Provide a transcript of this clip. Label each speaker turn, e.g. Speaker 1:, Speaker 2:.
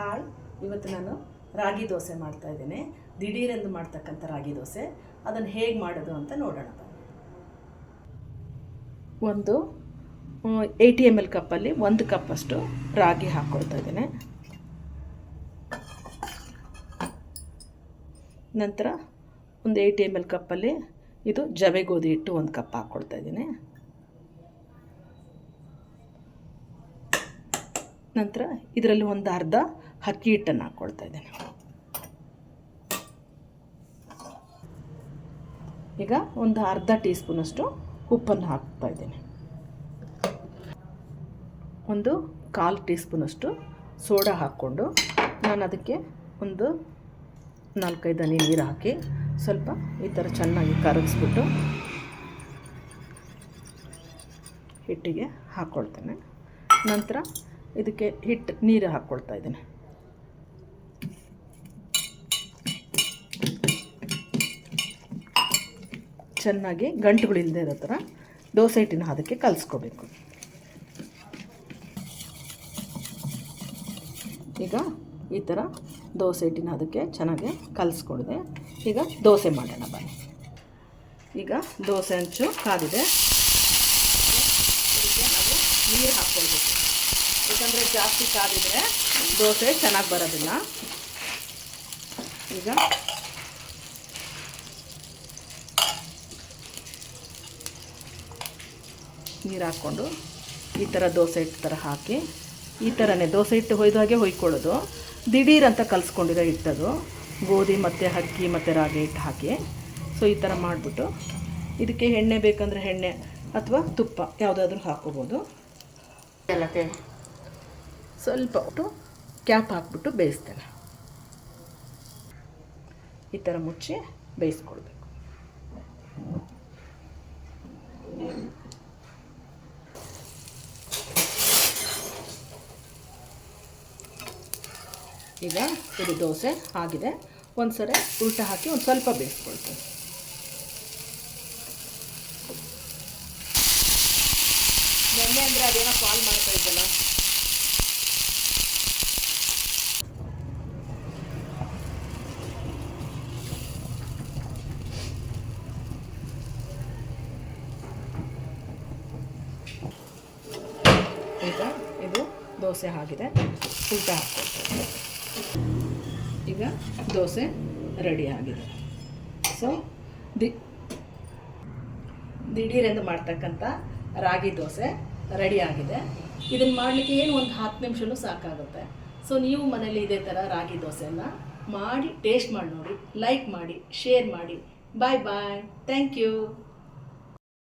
Speaker 1: Hi ಇವತ್ತು ನಾನು ರಾಗಿ ದೋಸೆ ಮಾಡ್ತಾ ಇದ್ದೇನೆ. ದಿಢೀರೆಂದು ಮಾಡ್ತಕ್ಕಂಥ ರಾಗಿ ದೋಸೆ. ಅದನ್ನು ಹೇಗೆ ಮಾಡೋದು ಅಂತ ನೋಡೋಣ. ಒಂದು ಏಯ್ಟಿ ಎಂ ಎಲ್ ಕಪ್ಪಲ್ಲಿ ಒಂದು ಕಪ್ಪಷ್ಟು ರಾಗಿ ಹಾಕ್ಕೊಳ್ತಾ ಇದ್ದೇನೆ. ನಂತರ ಒಂದು ಏಯ್ಟಿ ಎಂ ಎಲ್ ಕಪ್ಪಲ್ಲಿ ಇದು ಜವೆ ಗೋಧಿ ಹಿಟ್ಟು ಒಂದು ಕಪ್ ಹಾಕ್ಕೊಳ್ತಾ ಇದ್ದೀನಿ. ನಂತರ ಇದರಲ್ಲಿ ಒಂದು ಅರ್ಧ ಅಕ್ಕಿ ಹಿಟ್ಟನ್ನು ಹಾಕ್ಕೊಳ್ತಾ ಇದ್ದೇನೆ. ಈಗ ಒಂದು ಅರ್ಧ ಟೀ ಸ್ಪೂನಷ್ಟು ಉಪ್ಪನ್ನು ಹಾಕ್ತಾ ಇದ್ದೇನೆ. ಒಂದು ಕಾಲು ಟೀ ಸ್ಪೂನಷ್ಟು ಸೋಡಾ ಹಾಕ್ಕೊಂಡು ನಾನು ಅದಕ್ಕೆ ಒಂದು ನಾಲ್ಕೈದು ಹನಿ ನೀರು ಹಾಕಿ ಸ್ವಲ್ಪ ಈ ಥರ ಚೆನ್ನಾಗಿ ಕರಗಿಸ್ಬಿಟ್ಟು ಹಿಟ್ಟಿಗೆ ಹಾಕ್ಕೊಳ್ತೇನೆ ನಂತರ ಇದಕ್ಕೆ ಹಿಟ್ಟು ನೀರು ಹಾಕ್ಕೊಳ್ತಾ ಇದ್ದೀನಿ. ಚೆನ್ನಾಗಿ ಗಂಟುಗಳಿಲ್ಲದೆ ಇರೋ ಥರ ದೋಸೆ ಹಿಟ್ಟಿನ ಅದಕ್ಕೆ ಕಲಿಸ್ಕೋಬೇಕು. ಈಗ ಈ ಥರ ದೋಸೆ ಹಿಟ್ಟಿನ ಅದಕ್ಕೆ ಚೆನ್ನಾಗಿ ಕಲಿಸ್ಕೊಡಿದೆ ಈಗ ದೋಸೆ ಮಾಡೋಣ ಬನ್ನಿ. ಈಗ ದೋಸೆ ಹಂಚು ಕಾದಿದೆ. ನೀರು ಹಾಕ್ಕೊಳ್ಬೇಕು. ಯಾಕಂದರೆ ಜಾಸ್ತಿ ಕಾದಿದ್ರೆ ದೋಸೆ ಚೆನ್ನಾಗಿ ಬರೋದಿಲ್ಲ. ಈಗ ನೀರು ಹಾಕ್ಕೊಂಡು ಈ ಥರ ದೋಸೆ ಹಿಟ್ಟು ಥರ ಹಾಕಿ, ಈ ಥರನೇ ದೋಸೆ ಹಿಟ್ಟು ಹೊಯ್ದು ಹಾಗೆ ಹೊಯ್ಕೊಳ್ಳೋದು. ದಿಢೀರಂತ ಅಂತ ಕಲಿಸ್ಕೊಂಡಿರೋ ಹಿಟ್ಟದು. ಗೋಧಿ ಮತ್ತು ಅಕ್ಕಿ ಮತ್ತು ರಾಗಿ ಹಿಟ್ಟು ಹಾಕಿ. ಸೊ ಈ ಥರ ಮಾಡಿಬಿಟ್ಟು ಇದಕ್ಕೆ ಎಣ್ಣೆ ಬೇಕಂದರೆ ಎಣ್ಣೆ ಅಥವಾ ತುಪ್ಪ, ಯಾವುದಾದ್ರೂ ಹಾಕೋಬೋದು. ಎಲ್ಲಕ್ಕೆ ಸ್ವಲ್ಪ ಒಟ್ಟು ಕ್ಯಾಪ್ ಹಾಕ್ಬಿಟ್ಟು ಬೇಯಿಸ್ತೇನೆ. ಈ ಥರ ಮುಚ್ಚಿ ಬೇಯಿಸ್ಕೊಳ್ಬೇಕು. ಈಗ ಇದು ದೋಸೆ ಆಗಿದೆ. ಒಂದು ಸರಿ ಉಲ್ಟ ಹಾಕಿ ಒಂದು ಸ್ವಲ್ಪ ಬೇಯಿಸ್ಕೊಳ್ತೀನಿ. ನೆನ್ನೆ ಅಂದರೆ ಅದೇನೋ ಕಾಲ್ ಮಾಡ್ತಾ ಈಗ ಇದು ದೋಸೆ ಆಗಿದೆ. ಊಟ ಹಾಕ್ಕೊಳ್ತೇವೆ ಈಗ ದೋಸೆ ರೆಡಿ ಆಗಿದೆ. ಸೊ ದಿ ದಿಢೀರೆಂದು ಮಾಡ್ತಕ್ಕಂಥ ರಾಗಿ ದೋಸೆ ರೆಡಿ ಆಗಿದೆ. ಇದನ್ನು ಮಾಡಲಿಕ್ಕೆ ಏನು ಒಂದು ಹತ್ತು ನಿಮಿಷನೂ ಸಾಕಾಗುತ್ತೆ. ಸೊ ನೀವು ಮನೇಲಿ ಇದೇ ಥರ ರಾಗಿ ದೋಸೆಯನ್ನು ಮಾಡಿ ಟೇಸ್ಟ್ ಮಾಡಿ ನೋಡಿ ಲೈಕ್ ಮಾಡಿ ಶೇರ್ ಮಾಡಿ. ಬಾಯ್ ಬಾಯ್ ಥ್ಯಾಂಕ್ ಯು